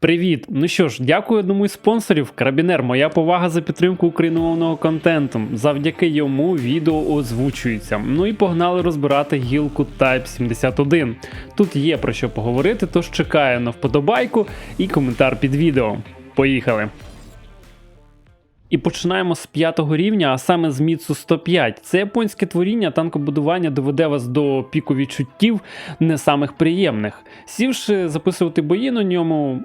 Привіт! Ну що ж, дякую одному із спонсорів. Карабінер, моя повага за підтримку україномовного контенту. Завдяки йому відео озвучується. Ну і погнали розбирати гілку Type 71. Тут є про що поговорити, тож чекаю на вподобайку і коментар під відео. Поїхали! І починаємо з п'ятого рівня, а саме з Міцу 105. Це японське творіння танкобудування доведе вас до піку відчуттів не самих приємних. Сівши записувати бої на ньому.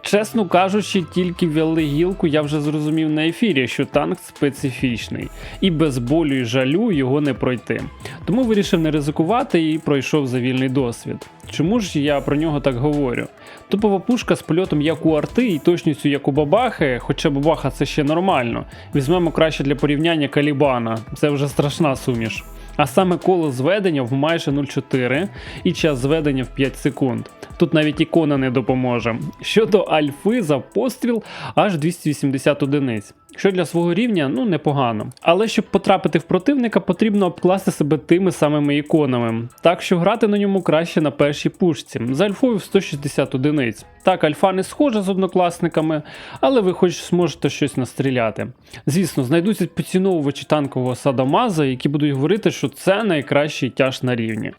Чесно кажучи, тільки ввели гілку, я вже зрозумів на ефірі, що танк специфічний, і без болю і жалю його не пройти. Тому вирішив не ризикувати і пройшов за вільний досвід. Чому ж я про нього так говорю? Топова пушка з польотом як у арти і точністю як у бабахи, хоча бабаха це ще нормально. Візьмемо краще для порівняння калібана, це вже страшна суміш. А саме коло зведення в майже 0,4 і час зведення в 5 секунд. Тут навіть ікона не допоможе. Щодо альфи за постріл аж 280 одиниць. Що для свого рівня ну непогано. Але щоб потрапити в противника, потрібно обкласти себе тими самими іконами. Так що грати на ньому краще на першій пушці з альфою в 160 одиниць. Так, альфа не схожа з однокласниками, але ви хоч зможете щось настріляти. Звісно, знайдуться поціновувачі танкового садомаза, які будуть говорити, що це найкращий тяж на рівні.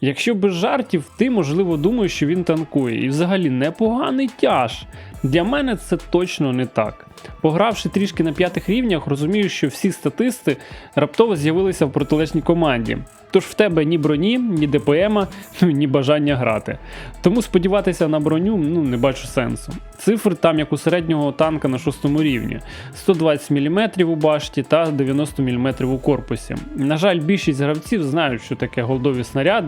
Якщо без жартів, ти можливо думаєш, що він танкує, і взагалі непоганий тяж. Для мене це точно не так. Погравши трішки на п'ятих рівнях, розумію, що всі статисти раптово з'явилися в протилежній команді. Тож в тебе ні броні, ні ДПМа, ну ні бажання грати. Тому сподіватися на броню ну не бачу сенсу. Цифри там як у середнього танка на шостому рівні: 120 мм у башті та 90 мм у корпусі. На жаль, більшість гравців знають, що таке голдові снаряди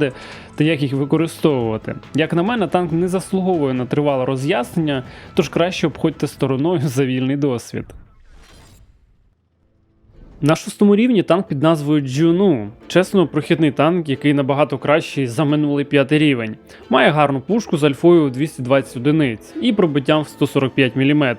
та як їх використовувати. Як на мене, танк не заслуговує на тривале роз'яснення, тож краще обходьте стороною за вільний досвід. На шостому рівні танк під назвою Джуну. Чесно, прохідний танк, який набагато кращий за минулий п'ятий рівень. Має гарну пушку з альфою 220 одиниць і пробиттям в 145 мм,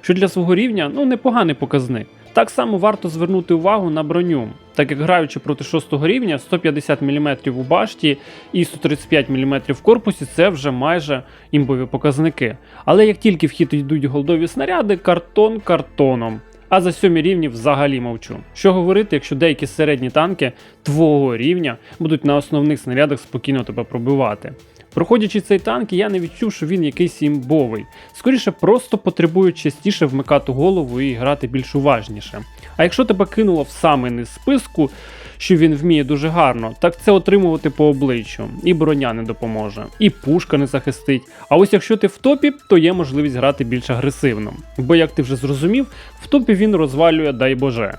що для свого рівня ну непоганий показник. Так само варто звернути увагу на броню, так як граючи проти 6 рівня 150 мм у башті і 135 мм в корпусі це вже майже імбові показники. Але як тільки в хід йдуть голдові снаряди, картон картоном. А за сьомі рівні взагалі мовчу. Що говорити, якщо деякі середні танки твого рівня будуть на основних снарядах спокійно тебе пробивати. Проходячи цей танк, я не відчув, що він якийсь імбовий. Скоріше, просто потребує частіше вмикати голову і грати більш уважніше. А якщо тебе кинуло в самий низ списку, що він вміє дуже гарно, так це отримувати по обличчю. І броня не допоможе, і пушка не захистить. А ось якщо ти в топі, то є можливість грати більш агресивно. Бо, як ти вже зрозумів, в топі він розвалює, дай Боже.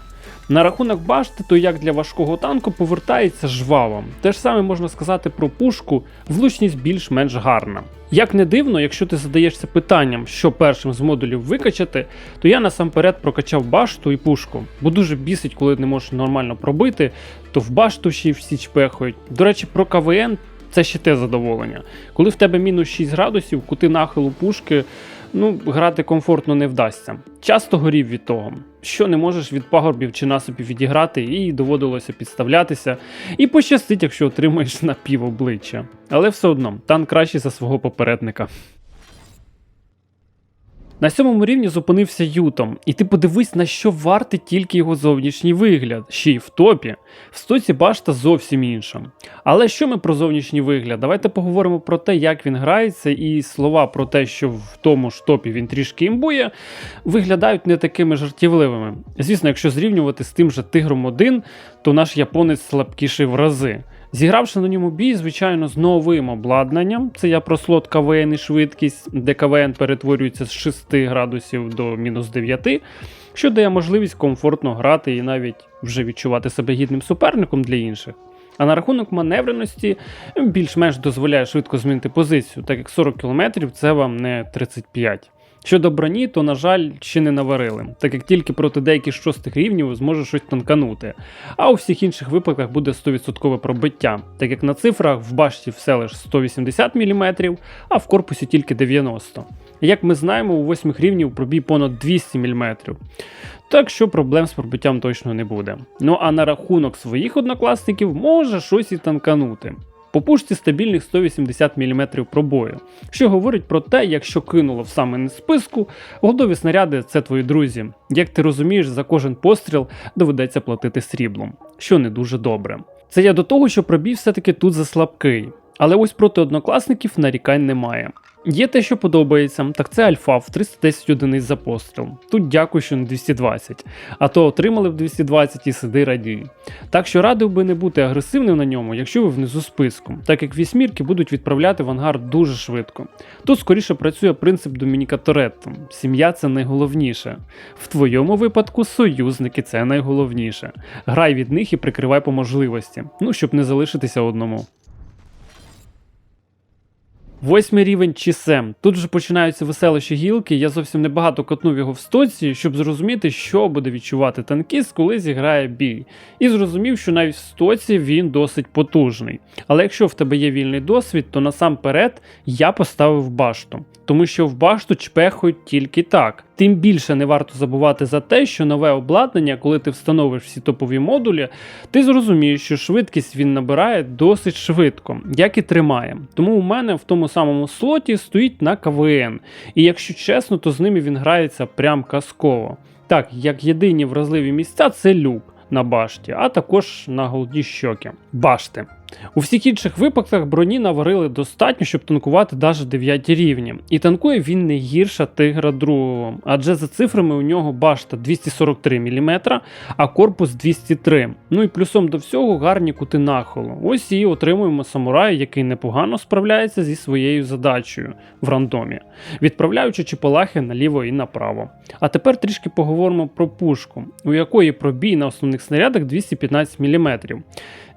На рахунок башти, то як для важкого танку повертається жваво. Те ж саме можна сказати про пушку, влучність більш-менш гарна. Як не дивно, якщо ти задаєшся питанням, що першим з модулів викачати, то я насамперед прокачав башту і пушку, бо дуже бісить, коли не можеш нормально пробити, то в башту ще й всі чпехають. До речі, про КВН це ще те задоволення. Коли в тебе мінус 6 градусів, кути нахилу пушки, ну, грати комфортно не вдасться. Часто горів від того, що не можеш від пагорбів чи насипів відіграти, і доводилося підставлятися. І пощастить, якщо отримаєш напів обличчя. Але все одно, танк кращий за свого попередника. На сьомому рівні зупинився Ютом, і ти подивись, на що вартий тільки його зовнішній вигляд, ще й в топі. В стоці башта зовсім інша. Але що ми про зовнішній вигляд? Давайте поговоримо про те, як він грається, і слова про те, що в тому ж топі він трішки імбує, виглядають не такими жартівливими. Звісно, якщо зрівнювати з тим же Тигром 1, то наш японець слабкіший в рази. Зігравши на ньому бій, звичайно, з новим обладнанням, це я про слот КВН і швидкість, де КВН перетворюється з 6 градусів до мінус 9, що дає можливість комфортно грати і навіть вже відчувати себе гідним суперником для інших. А на рахунок маневреності більш-менш дозволяє швидко змінити позицію, так як 40 км це вам не 35. Щодо броні, то, на жаль, ще не наварили, так як тільки проти деяких шостих рівнів зможе щось танканути. А у всіх інших випадках буде 100% пробиття, так як на цифрах в башті все лише 180 мм, а в корпусі тільки 90 Як ми знаємо, у восьмих рівнів пробій понад 200 мм. Так що проблем з пробиттям точно не буде. Ну а на рахунок своїх однокласників може щось і танканути. По пушці стабільних 180 мм пробою, що говорить про те, якщо кинуло в саме не списку, голдові снаряди це твої друзі. Як ти розумієш, за кожен постріл доведеться платити сріблом, що не дуже добре. Це я до того, що пробій все-таки тут заслабкий. Але ось проти однокласників нарікань немає. Є те, що подобається, так це альфа в 310 одиниць за постріл. Тут дякую, що не 220, а то отримали в 220 і сиди радій. Так що радив би не бути агресивним на ньому, якщо ви внизу списку, так як вісьмірки будуть відправляти в ангар дуже швидко. Тут скоріше працює принцип Домініка Торетто. Сім'я це найголовніше. В твоєму випадку союзники це найголовніше. Грай від них і прикривай по можливості, ну щоб не залишитися одному. Восьмий рівень Чісем. Тут вже починаються веселіші гілки. Я зовсім небагато катнув його в стоці, щоб зрозуміти, що буде відчувати танкіст, коли зіграє бій. І зрозумів, що навіть в стоці він досить потужний. Але якщо в тебе є вільний досвід, то насамперед я поставив башту. Тому що в башту чпехають тільки так. Тим більше не варто забувати за те, що нове обладнання, коли ти встановиш всі топові модулі, ти зрозумієш, що швидкість він набирає досить швидко, як і тримає. Тому у мене в тому самому слоті стоїть на КВН. І якщо чесно, то з ними він грається прям казково. Так, як єдині вразливі місця це люк на башті, а також на голді щоки. Башти. У всіх інших випадках броні наварили достатньо, щоб танкувати навіть 9 рівні. І танкує він не гірше тигра другого, адже за цифрами у нього башта 243 мм, а корпус 203 Ну і плюсом до всього гарні кути нахилу. Ось і отримуємо самурая, який непогано справляється зі своєю задачею в рандомі, відправляючи чіпалахи наліво і направо. А тепер трішки поговоримо про пушку, у якої пробій на основних снарядах 215 мм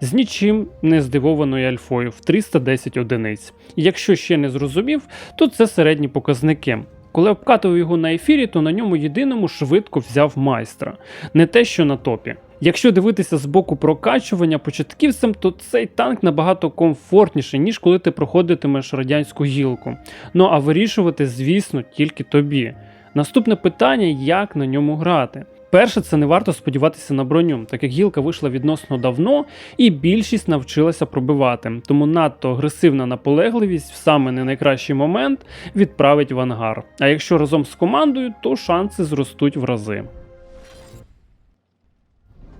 з нічим не здивованою альфою в 310 одиниць. Якщо ще не зрозумів, то це середні показники. Коли обкатував його на ефірі, то на ньому єдиному швидко взяв майстра, не те, що на топі. Якщо дивитися з боку прокачування початківцем, то цей танк набагато комфортніший, ніж коли ти проходитимеш радянську гілку. Ну а вирішувати, звісно, тільки тобі. Наступне питання, як на ньому грати. Перше, це не варто сподіватися на броню, так як гілка вийшла відносно давно, і більшість навчилася пробивати. Тому надто агресивна наполегливість в саме не найкращий момент відправить в ангар. А якщо разом з командою, то шанси зростуть в рази.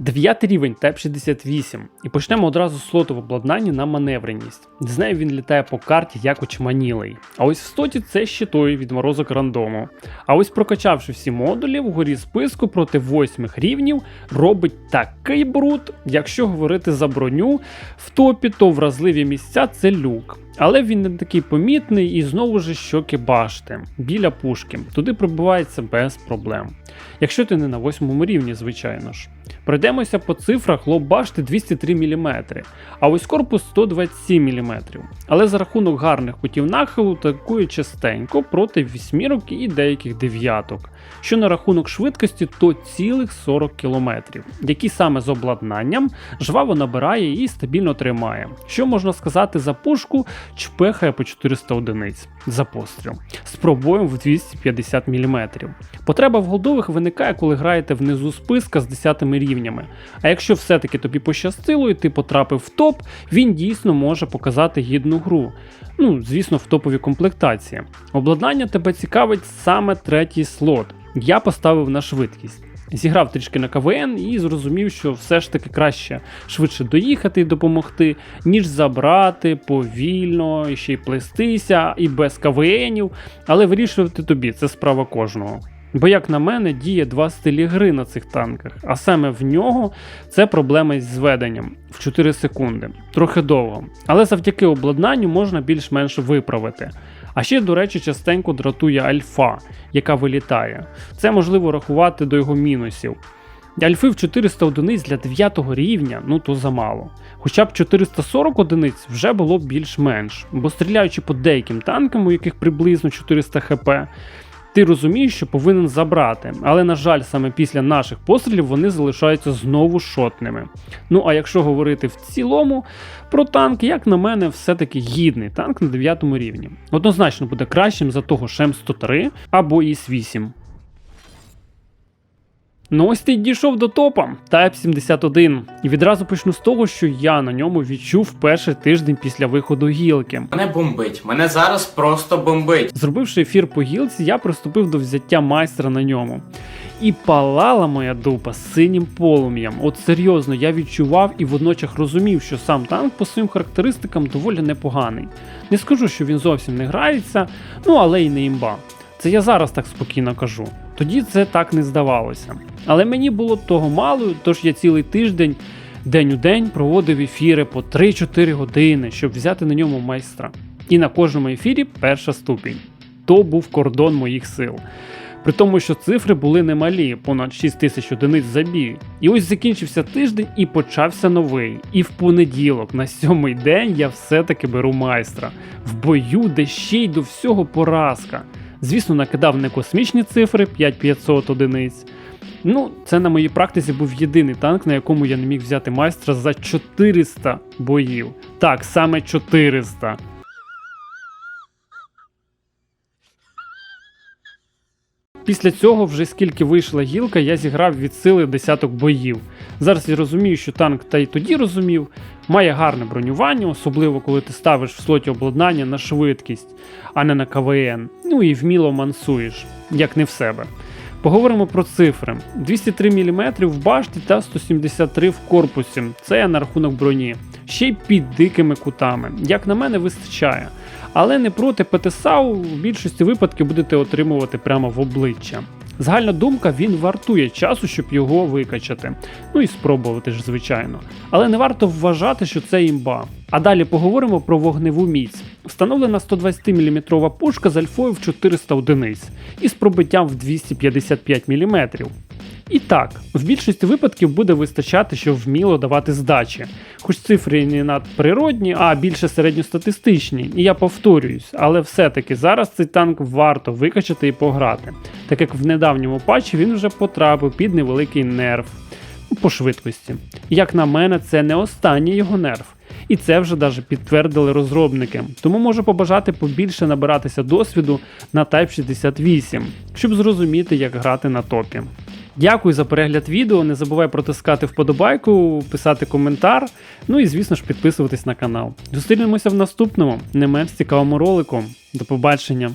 Дев'ятий рівень ТЕП 68. І почнемо одразу з слоту в обладнанні на маневреність. З нею він літає по карті як очманілий. А ось в стоті це щитою від морозок рандому. А ось прокачавши всі модулі, вгорі списку проти восьмих рівнів робить такий бруд, якщо говорити за броню, в топі, то вразливі місця це люк. Але він не такий помітний і знову ж щоки башти біля пушки. Туди пробивається без проблем. Якщо ти не на восьмому рівні, звичайно ж. Пройдемося по цифрах лоб башти 203 мм, а ось корпус 127 мм. Але за рахунок гарних кутів нахилу атакує частенько проти вісьмірок і деяких дев'яток. Що на рахунок швидкості, то цілих 40 км, які саме з обладнанням жваво набирає і стабільно тримає. Що можна сказати за пушку, чпехає по 400 одиниць за постріл з пробоєм в 250 мм. Потреба в голдових виникає, коли граєте внизу списка з 10 рівнями. А якщо все-таки тобі пощастило і ти потрапив в топ, він дійсно може показати гідну гру. Ну, звісно, в топовій комплектації. Обладнання тебе цікавить саме третій слот. Я поставив на швидкість. Зіграв трішки на КВН і зрозумів, що все ж таки краще швидше доїхати і допомогти, ніж забрати повільно, і ще й плестися, і без КВНів, але вирішувати тобі це справа кожного. Бо, як на мене, діє два стилі гри на цих танках, а саме в нього це проблема із зведенням в 4 секунди, трохи довго. Але завдяки обладнанню можна більш-менш виправити. А ще, до речі, частенько дратує альфа, яка вилітає. Це можливо рахувати до його мінусів. Альфи в 400 одиниць для 9 рівня, ну то замало. Хоча б 440 одиниць вже було б більш-менш, бо стріляючи по деяким танкам, у яких приблизно 400 хп, ти розумієш, що повинен забрати, але на жаль, саме після наших пострілів вони залишаються знову шотними. Ну а якщо говорити в цілому про танк, як на мене, все-таки гідний танк на 9 рівні. Однозначно буде кращим за того Шем 103 або іс 8 Ну ось ти й дійшов до топа Type 71. І відразу почну з того, що я на ньому відчув перший тиждень після виходу гілки. Мене бомбить. Мене зараз просто бомбить. Зробивши ефір по гілці, я приступив до взяття майстра на ньому. І палала моя дупа синім полум'ям. От серйозно, я відчував і водночас розумів, що сам танк по своїм характеристикам доволі непоганий. Не скажу, що він зовсім не грається, ну але й не імба. Це я зараз так спокійно кажу. Тоді це так не здавалося. Але мені було того мало, тож я цілий тиждень, день у день, проводив ефіри по 3-4 години, щоб взяти на ньому майстра. І на кожному ефірі перша ступінь. То був кордон моїх сил. При тому, що цифри були немалі, понад 6 тисяч одиниць забій. І ось закінчився тиждень і почався новий. І в понеділок, на сьомий день, я все-таки беру майстра в бою, де ще й до всього поразка. Звісно, накидав не космічні цифри 5500 одиниць. Ну, це на моїй практиці був єдиний танк, на якому я не міг взяти майстра за 400 боїв. Так, саме 400. Після цього, вже скільки вийшла гілка, я зіграв від сили десяток боїв. Зараз я розумію, що танк та й тоді розумів, має гарне бронювання, особливо коли ти ставиш в слоті обладнання на швидкість, а не на КВН. Ну і вміло мансуєш, як не в себе. Поговоримо про цифри: 203 мм в башті та 173 в корпусі. Це на рахунок броні. Ще й під дикими кутами. Як на мене, вистачає. Але не проти ПТСАУ в більшості випадків будете отримувати прямо в обличчя. Загальна думка, він вартує часу, щоб його викачати. Ну і спробувати ж, звичайно. Але не варто вважати, що це імба. А далі поговоримо про вогневу міць. Встановлена 120 мм пушка з альфою в 400 одиниць і з пробиттям в 255 мм. І так, в більшості випадків буде вистачати, щоб вміло давати здачі. Хоч цифри не надприродні, а більше середньостатистичні, і я повторююсь, але все-таки зараз цей танк варто викачати і пограти, так як в недавньому патчі він вже потрапив під невеликий нерв ну, по швидкості. Як на мене, це не останній його нерв. І це вже даже підтвердили розробники. Тому можу побажати побільше набиратися досвіду на Type 68, щоб зрозуміти, як грати на топі. Дякую за перегляд відео. Не забувай протискати вподобайку, писати коментар. Ну і звісно ж підписуватись на канал. Зустрінемося в наступному, не менш цікавому ролику. До побачення!